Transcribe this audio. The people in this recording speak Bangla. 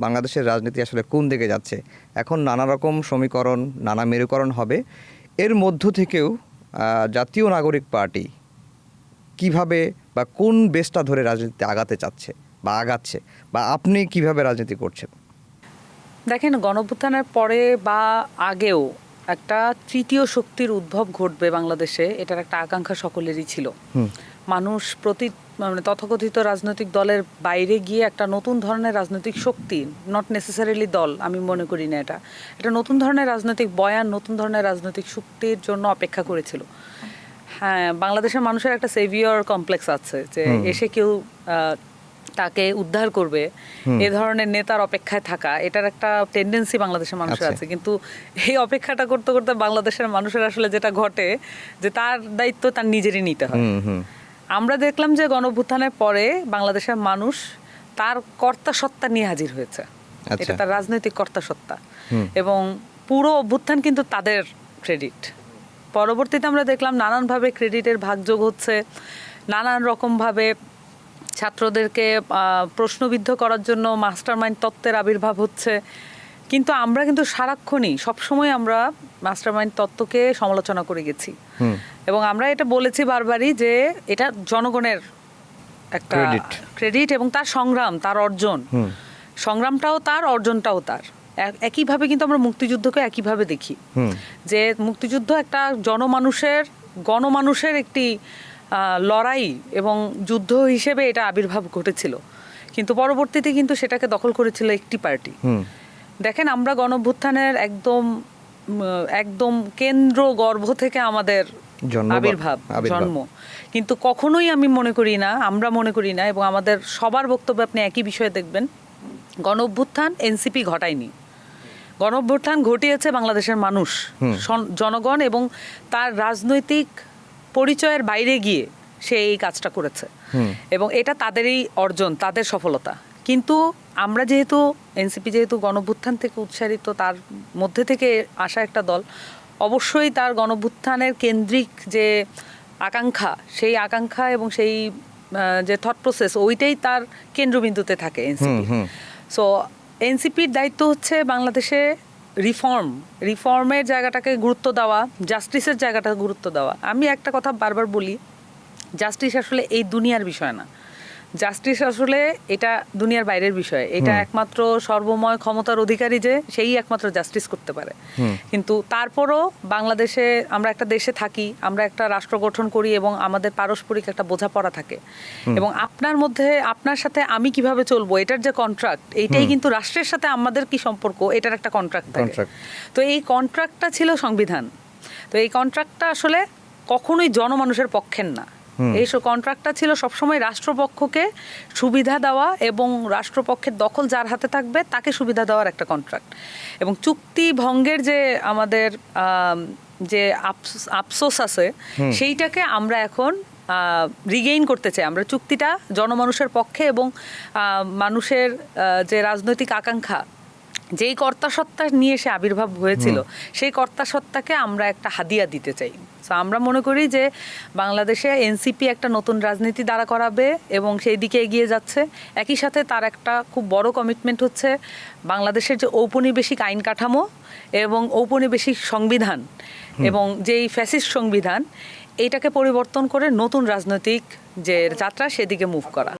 বাংলাদেশের রাজনীতি আসলে কোন দিকে যাচ্ছে? এখন নানা রকম সমীকরণ নানা মেরুকরণ হবে। এর মধ্য থেকেও জাতীয় নাগরিক পার্টি কীভাবে বা কোন বেসটা ধরে রাজনীতিতে আগাতে চাচ্ছে বা আগাচ্ছে বা আপনি কীভাবে রাজনীতি করছেন? দেখেন গণভ্যুত্থানের পরে বা আগেও একটা তৃতীয় শক্তির উদ্ভব ঘটবে বাংলাদেশে এটার একটা আকাঙ্ক্ষা সকলেরই ছিল। মানুষ প্রতি মানে তথাকথিত রাজনৈতিক দলের বাইরে গিয়ে একটা নতুন ধরনের রাজনৈতিক শক্তি নট নেসেসারিলি দল আমি মনে করি না এটা। এটা নতুন ধরনের রাজনৈতিক বয়ান নতুন ধরনের রাজনৈতিক শক্তির জন্য অপেক্ষা করেছিল। হ্যাঁ বাংলাদেশের মানুষের একটা সেভিয়র কমপ্লেক্স আছে যে এসে কেউ তাকে উদ্ধার করবে এ ধরনের নেতার অপেক্ষায় থাকা এটার একটা টেন্ডেন্সি বাংলাদেশের মানুষের আছে। আছে। কিন্তু এই অপেক্ষাটা করতে করতে বাংলাদেশের মানুষের আসলে যেটা ঘটে যে তার দায়িত্ব তার নিজেরই নিতে হয়। আমরা দেখলাম যে গণভ্যুত্থানের পরে বাংলাদেশের মানুষ তার কর্তা সত্তা নিয়ে হাজির হয়েছে। আচ্ছা। এটা তার রাজনৈতিক কর্তা সত্তা। এবং পুরো অভ্যুত্থান কিন্তু তাদের ক্রেডিট পরবর্তীতে আমরা দেখলাম নানানভাবে ক্রেডিটের ভাগযোগ হচ্ছে। নানান রকমভাবে ছাত্রদেরকে আহ, প্রশ্নবিদ্ধ করার জন্য মাস্টার মাইন্ড তত্ত্বের আবির্ভাব হচ্ছে। কিন্তু আমরা কিন্তু সারাক্ষণই সবসময় আমরা মাস্টার মাইন্ড তত্ত্বকে সমালোচনা করে গেছি। এবং আমরা এটা বলেছি বারবারই যে এটা জনগণের একটা ক্রেডিট এবং তার সংগ্রাম তার অর্জন। সংগ্রামটাও তার অর্জনটাও তার। একইভাবে কিন্তু আমরা মুক্তিযুদ্ধকে একইভাবে দেখি। যে মুক্তিযুদ্ধ একটা জনমানুষের গণমানুষের একটি লড়াই এবং যুদ্ধ হিসেবে এটা আবির্ভাব ঘটেছিল। কিন্তু পরবর্তীতে কিন্তু সেটাকে দখল করেছিল একটি পার্টি। দেখেন আমরা গণভ্যুত্থানের একদম একদম কেন্দ্র গর্ভ থেকে আমাদের আবির্ভাব। জন্ম। কিন্তু কখনোই আমি মনে করি না আমরা মনে করি না এবং আমাদের সবার বক্তব্যে আপনি একই বিষয়ে দেখবেন গণঅভ্যুত্থান এনসিপি ঘটায়নি। গণঅভ্যুত্থান ঘটিয়েছে বাংলাদেশের মানুষ জনগণ এবং তার রাজনৈতিক পরিচয়ের বাইরে গিয়ে সে এই কাজটা করেছে। এবং এটা তাদেরই অর্জন তাদের সফলতা। কিন্তু আমরা যেহেতু এনসিপি যেহেতু গণভ্যুত্থান থেকে উৎসারিত তার মধ্যে থেকে আসা একটা দল অবশ্যই তার গণভ্যুত্থানের কেন্দ্রিক যে আকাঙ্ক্ষা সেই আকাঙ্ক্ষা এবং সেই যে থট প্রসেস ওইটাই তার কেন্দ্রবিন্দুতে থাকে এনসিপি। সো এনসিপির দায়িত্ব হচ্ছে বাংলাদেশে রিফর্ম রিফর্মের জায়গাটাকে গুরুত্ব দেওয়া জাস্টিসের জায়গাটাকে গুরুত্ব দেওয়া। আমি একটা কথা বারবার বলি জাস্টিস আসলে এই দুনিয়ার বিষয় না। জাস্টিস আসলে এটা দুনিয়ার বাইরের বিষয়। এটা একমাত্র সর্বময় ক্ষমতার অধিকারী যে সেই একমাত্র জাস্টিস করতে পারে। কিন্তু তারপরও বাংলাদেশে আমরা একটা দেশে থাকি আমরা একটা রাষ্ট্র গঠন করি এবং আমাদের পারস্পরিক একটা বোঝাপড়া থাকে। এবং আপনার মধ্যে আপনার সাথে আমি কীভাবে চলবো এটার যে কন্ট্রাক্ট এইটাই কিন্তু রাষ্ট্রের সাথে আমাদের কি সম্পর্ক এটার একটা কন্ট্রাক্ট থাকে। তো এই কন্ট্রাক্টটা ছিল সংবিধান। তো এই কন্ট্রাক্টটা আসলে কখনোই জনমানুষের পক্ষের না। এই কন্ট্রাক্টটা ছিল সবসময় রাষ্ট্রপক্ষকে সুবিধা দেওয়া এবং রাষ্ট্রপক্ষের দখল যার হাতে থাকবে তাকে সুবিধা দেওয়ার একটা কন্ট্রাক্ট এবং চুক্তি ভঙ্গের যে আমাদের আম, যে আফসোস আছে সেইটাকে আমরা এখন রিগেইন করতে চাই। আমরা চুক্তিটা জনমানুষের পক্ষে এবং আহ, মানুষের যে রাজনৈতিক আকাঙ্ক্ষা যেই কর্তা সত্তা নিয়ে সে আবির্ভাব হয়েছিল সেই কর্তা সত্তাকে আমরা একটা হাদিয়া দিতে চাই। তো আমরা মনে করি যে বাংলাদেশে এনসিপি একটা নতুন রাজনীতি দাঁড়া করাবে এবং সেই দিকে এগিয়ে যাচ্ছে। একই সাথে তার একটা খুব বড় কমিটমেন্ট হচ্ছে বাংলাদেশের যে ঔপনিবেশিক আইন কাঠামো এবং ঔপনিবেশিক সংবিধান এবং যেই ফ্যাসিস্ট সংবিধান এইটাকে পরিবর্তন করে নতুন রাজনৈতিক যে যাত্রা সেদিকে মুভ করা।